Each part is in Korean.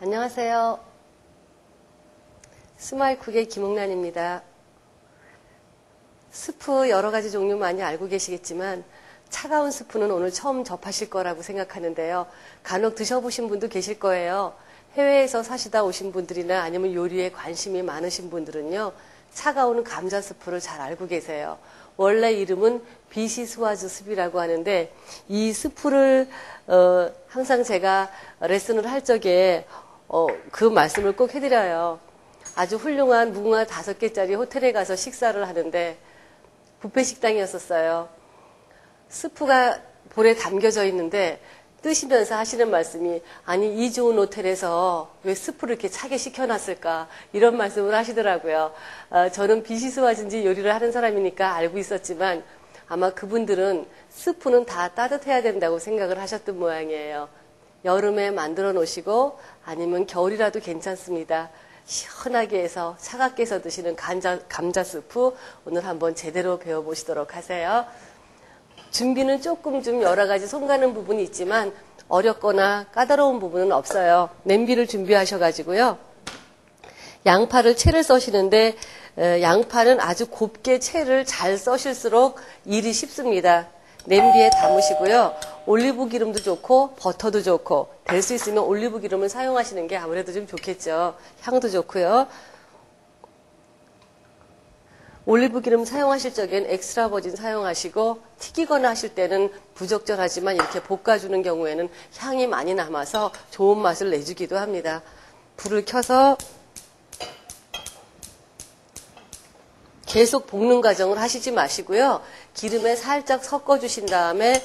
안녕하세요. 스마일쿡의 김홍란입니다. 스프 여러 가지 종류 많이 알고 계시겠지만 차가운 스프는 오늘 처음 접하실 거라고 생각하는데요. 간혹 드셔보신 분도 계실 거예요. 해외에서 사시다 오신 분들이나 아니면 요리에 관심이 많으신 분들은요. 차가운 감자 스프를 잘 알고 계세요. 원래 이름은 비시스와즈 습이라고 하는데 이 스프를 어, 항상 제가 레슨을 할 적에 어, 그 말씀을 꼭 해드려요. 아주 훌륭한 무궁화 다섯 개짜리 호텔에 가서 식사를 하는데 부페 식당이었었어요. 스프가 볼에 담겨져 있는데 뜨시면서 하시는 말씀이 아니 이 좋은 호텔에서 왜 스프를 이렇게 차게 시켜놨을까 이런 말씀을 하시더라고요. 어, 저는 비시스와진지 요리를 하는 사람이니까 알고 있었지만 아마 그분들은 스프는 다 따뜻해야 된다고 생각을 하셨던 모양이에요. 여름에 만들어 놓으시고 아니면 겨울이라도 괜찮습니다. 시원하게 해서 차갑게 해서 드시는 감자, 감자 스프 오늘 한번 제대로 배워보시도록 하세요. 준비는 조금 좀 여러 가지 손 가는 부분이 있지만 어렵거나 까다로운 부분은 없어요. 냄비를 준비하셔가지고요. 양파를 채를 써시는데 양파는 아주 곱게 채를 잘 써실수록 일이 쉽습니다. 냄비에 담으시고요. 올리브 기름도 좋고 버터도 좋고 될 수 있으면 올리브 기름을 사용하시는 게 아무래도 좀 좋겠죠. 향도 좋고요. 올리브 기름 사용하실 적엔 엑스트라 버진 사용하시고 튀기거나 하실 때는 부적절하지만 이렇게 볶아주는 경우에는 향이 많이 남아서 좋은 맛을 내주기도 합니다. 불을 켜서 계속 볶는 과정을 하시지 마시고요. 기름에 살짝 섞어주신 다음에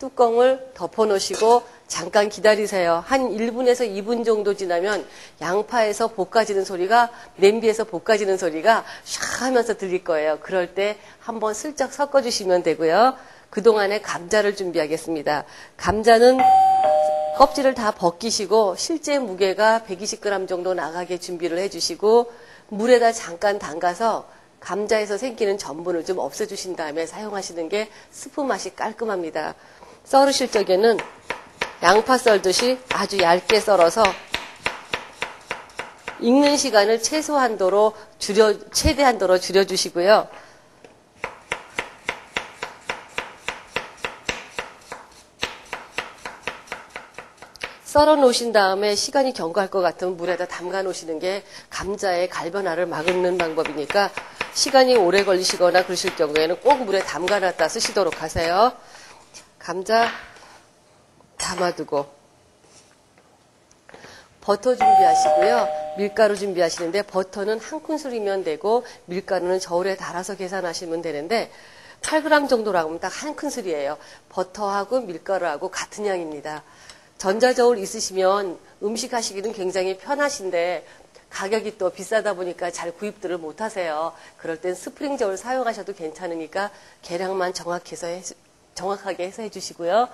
뚜껑을 덮어 놓으시고 잠깐 기다리세요. 한 1분에서 2분 정도 지나면 양파에서 볶아지는 소리가 냄비에서 볶아지는 소리가 샥 하면서 들릴 거예요. 그럴 때 한번 슬쩍 섞어 주시면 되고요. 그동안에 감자를 준비하겠습니다. 감자는 껍질을 다 벗기시고 실제 무게가 120g 정도 나가게 준비를 해 주시고 물에다 잠깐 담가서 감자에서 생기는 전분을 좀 없애주신 다음에 사용하시는 게 스프 맛이 깔끔합니다. 썰으실 적에는 양파 썰듯이 아주 얇게 썰어서 익는 시간을 최소한도로 줄여, 최대한도로 줄여주시고요. 썰어 놓으신 다음에 시간이 경과할 것 같으면 물에다 담가 놓으시는 게 감자의 갈변화를 막는 방법이니까 시간이 오래 걸리시거나 그러실 경우에는 꼭 물에 담가 놨다 쓰시도록 하세요. 감자 담아두고 버터 준비하시고요. 밀가루 준비하시는데 버터는 한 큰술이면 되고 밀가루는 저울에 달아서 계산하시면 되는데 8g 정도라고 하면 딱 한 큰술이에요. 버터하고 밀가루하고 같은 양입니다. 전자저울 있으시면 음식 하시기는 굉장히 편하신데 가격이 또 비싸다 보니까 잘 구입들을 못 하세요. 그럴 땐 스프링 저울 사용하셔도 괜찮으니까 계량만 정확해서 해, 정확하게 해서 해주시고요.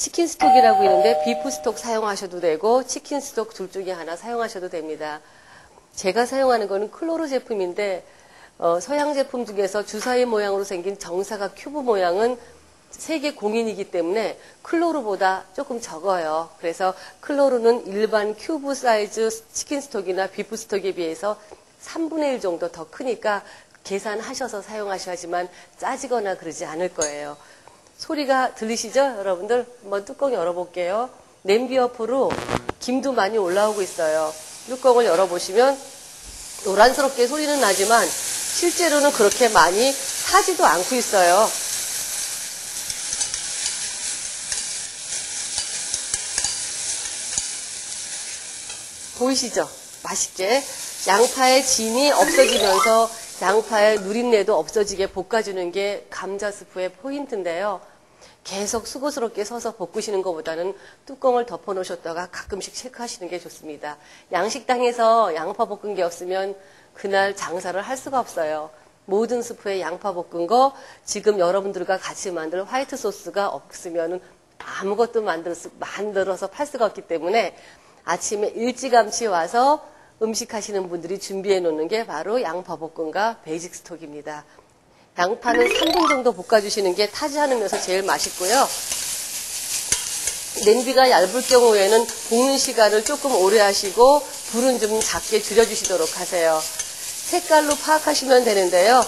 치킨 스톡이라고 있는데 비프 스톡 사용하셔도 되고 치킨 스톡 둘 중에 하나 사용하셔도 됩니다. 제가 사용하는 거는 클로로 제품인데 어, 서양 제품 중에서 주사위 모양으로 생긴 정사각 큐브 모양은 세계 공인이기 때문에 클로르보다 조금 적어요. 그래서 클로르는 일반 큐브 사이즈 치킨 스톡이나 비프 스톡에 비해서 3분의 1 정도 더 크니까 계산하셔서 사용하셔야지만 짜지거나 그러지 않을 거예요. 소리가 들리시죠? 여러분들 한번 뚜껑 열어볼게요. 냄비 옆으로 김도 많이 올라오고 있어요. 뚜껑을 열어보시면 노란스럽게 소리는 나지만 실제로는 그렇게 많이 타지도 않고 있어요. 보이시죠? 맛있게 양파의 진이 없어지면서 양파의 누린내도 없어지게 볶아주는 게 감자 스프의 포인트인데요. 계속 수고스럽게 서서 볶으시는 것보다는 뚜껑을 덮어 놓으셨다가 가끔씩 체크하시는 게 좋습니다. 양식당에서 양파 볶은 게 없으면 그날 장사를 할 수가 없어요. 모든 스프에 양파 볶은 거 지금 여러분들과 같이 만들 화이트 소스가 없으면 아무것도 만들어서, 만들어서 팔 수가 없기 때문에 아침에 일찌감치 와서 음식 하시는 분들이 준비해 놓는 게 바로 양파 볶음과 베이직 스톡입니다. 양파는 3분 정도 볶아주시는 게 타지 않으면서 제일 맛있고요. 냄비가 얇을 경우에는 볶는 시간을 조금 오래 하시고 불은 좀 작게 줄여주시도록 하세요. 색깔로 파악하시면 되는데요.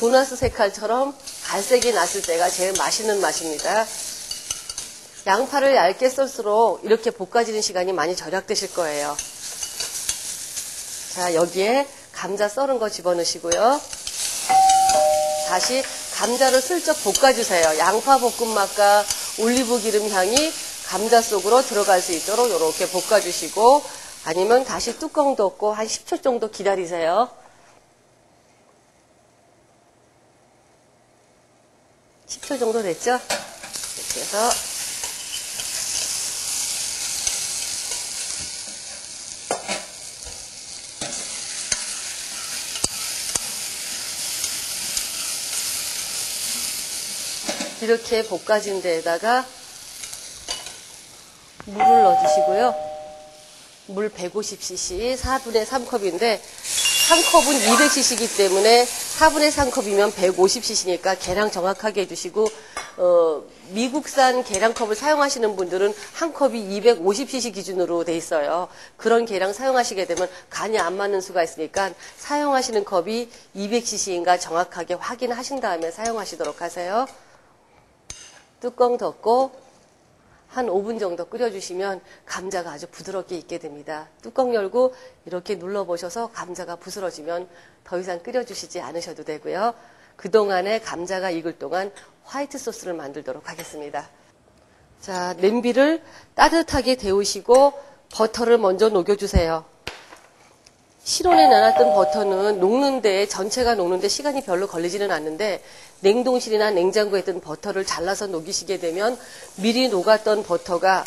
도나스 색깔처럼 갈색이 났을 때가 제일 맛있는 맛입니다. 양파를 얇게 썰수록 이렇게 볶아지는 시간이 많이 절약되실 거예요. 자, 여기에 감자 썰은 거 집어넣으시고요. 다시 감자를 슬쩍 볶아주세요. 양파 볶음 맛과 올리브 기름 향이 감자 속으로 들어갈 수 있도록 이렇게 볶아주시고 아니면 다시 뚜껑 덮고 한 10초 정도 기다리세요. 10초 정도 됐죠? 이렇게 해서 이렇게 볶아진 데에다가 물을 넣어주시고요. 물 150cc, 4분의 3컵인데 3컵은 200cc이기 때문에 4분의 3컵이면 150cc니까 계량 정확하게 해주시고 어, 미국산 계량컵을 사용하시는 분들은 한 컵이 250cc 기준으로 돼 있어요. 그런 계량 사용하시게 되면 간이 안 맞는 수가 있으니까 사용하시는 컵이 200cc인가 정확하게 확인하신 다음에 사용하시도록 하세요. 뚜껑 덮고 한 5분 정도 끓여주시면 감자가 아주 부드럽게 익게 됩니다. 뚜껑 열고 이렇게 눌러보셔서 감자가 부스러지면 더 이상 끓여주시지 않으셔도 되고요. 그동안에 감자가 익을 동안 화이트 소스를 만들도록 하겠습니다. 자, 냄비를 따뜻하게 데우시고 버터를 먼저 녹여주세요. 실온에 놔놨던 버터는 녹는데 전체가 녹는데 시간이 별로 걸리지는 않는데 냉동실이나 냉장고에 있던 버터를 잘라서 녹이시게 되면 미리 녹았던 버터가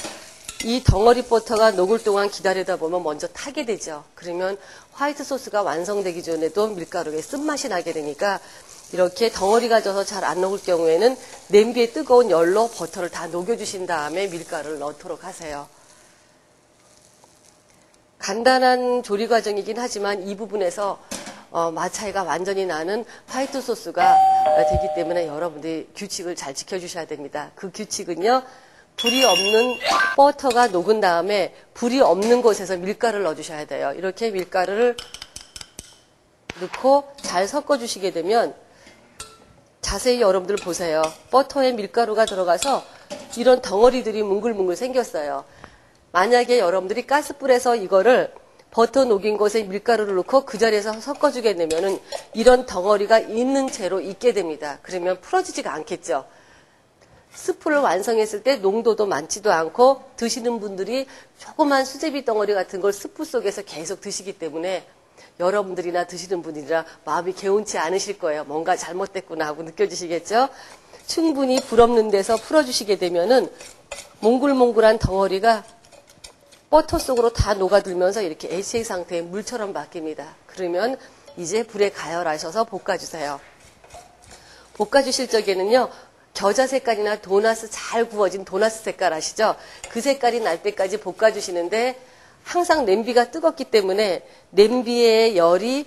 이 덩어리 버터가 녹을 동안 기다리다 보면 먼저 타게 되죠. 그러면 화이트 소스가 완성되기 전에도 밀가루에 쓴맛이 나게 되니까 이렇게 덩어리가 져서 잘 안 녹을 경우에는 냄비에 뜨거운 열로 버터를 다 녹여주신 다음에 밀가루를 넣도록 하세요. 간단한 조리 과정이긴 하지만 이 부분에서 어, 맛 차이가 완전히 나는 화이트 소스가 되기 때문에 여러분들이 규칙을 잘 지켜주셔야 됩니다. 그 규칙은요, 불이 없는 버터가 녹은 다음에 불이 없는 곳에서 밀가루를 넣어주셔야 돼요. 이렇게 밀가루를 넣고 잘 섞어주시게 되면 자세히 여러분들 보세요. 버터에 밀가루가 들어가서 이런 덩어리들이 뭉글뭉글 생겼어요. 만약에 여러분들이 가스불에서 이거를 버터 녹인 곳에 밀가루를 넣고 그 자리에서 섞어주게 되면은 이런 덩어리가 있는 채로 있게 됩니다. 그러면 풀어지지가 않겠죠. 스프를 완성했을 때 농도도 많지도 않고 드시는 분들이 조그만 수제비 덩어리 같은 걸 스프 속에서 계속 드시기 때문에 여러분들이나 드시는 분이라 마음이 개운치 않으실 거예요. 뭔가 잘못됐구나 하고 느껴지시겠죠? 충분히 불 없는 데서 풀어주시게 되면은 몽글몽글한 덩어리가 버터 속으로 다 녹아들면서 이렇게 HA 상태의 물처럼 바뀝니다. 그러면 이제 불에 가열하셔서 볶아주세요. 볶아주실 적에는요, 겨자 색깔이나 도나스 잘 구워진 도나스 색깔 아시죠? 그 색깔이 날 때까지 볶아주시는데 항상 냄비가 뜨겁기 때문에 냄비의 열이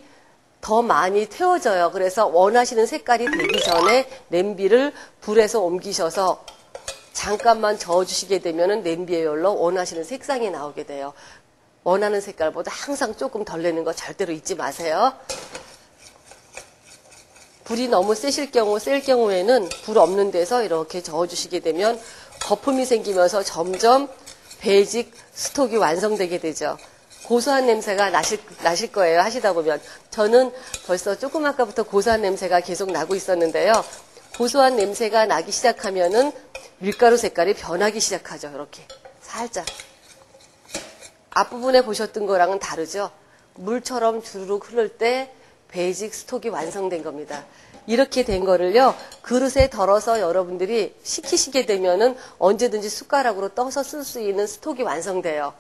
더 많이 태워져요. 그래서 원하시는 색깔이 되기 전에 냄비를 불에서 옮기셔서 잠깐만 저어주시게 되면 냄비의 열로 원하시는 색상이 나오게 돼요. 원하는 색깔보다 항상 조금 덜 내는 거 절대로 잊지 마세요. 불이 너무 세실 경우, 셀 경우에는 불 없는 데서 이렇게 저어주시게 되면 거품이 생기면서 점점 베이직 스톡이 완성되게 되죠. 고소한 냄새가 나실, 나실 거예요. 하시다 보면. 저는 벌써 조금 아까부터 고소한 냄새가 계속 나고 있었는데요. 고소한 냄새가 나기 시작하면은 밀가루 색깔이 변하기 시작하죠. 이렇게 살짝. 앞부분에 보셨던 거랑은 다르죠. 물처럼 주르륵 흐를 때 베이직 스톡이 완성된 겁니다. 이렇게 된 거를요, 그릇에 덜어서 여러분들이 식히시게 되면은 언제든지 숟가락으로 떠서 쓸 수 있는 스톡이 완성돼요.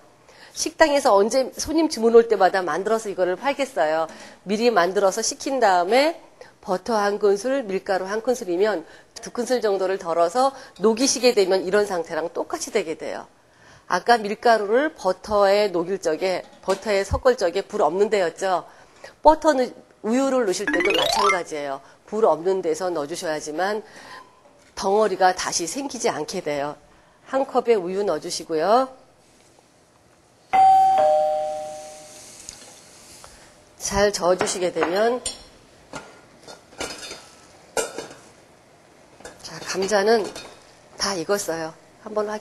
식당에서 언제 손님 주문 올 때마다 만들어서 이거를 팔겠어요. 미리 만들어서 식힌 다음에 버터 한 큰술, 밀가루 한 큰술이면 두 큰술 정도를 덜어서 녹이시게 되면 이런 상태랑 똑같이 되게 돼요. 아까 밀가루를 버터에 녹일 적에 버터에 섞을 적에 불 없는 데였죠. 버터는 우유를 넣으실 때도 마찬가지예요. 불 없는 데서 넣어주셔야지만 덩어리가 다시 생기지 않게 돼요. 한 컵에 우유 넣어주시고요. 잘 저어주시게 되면 자 감자는 다 익었어요. 한번 확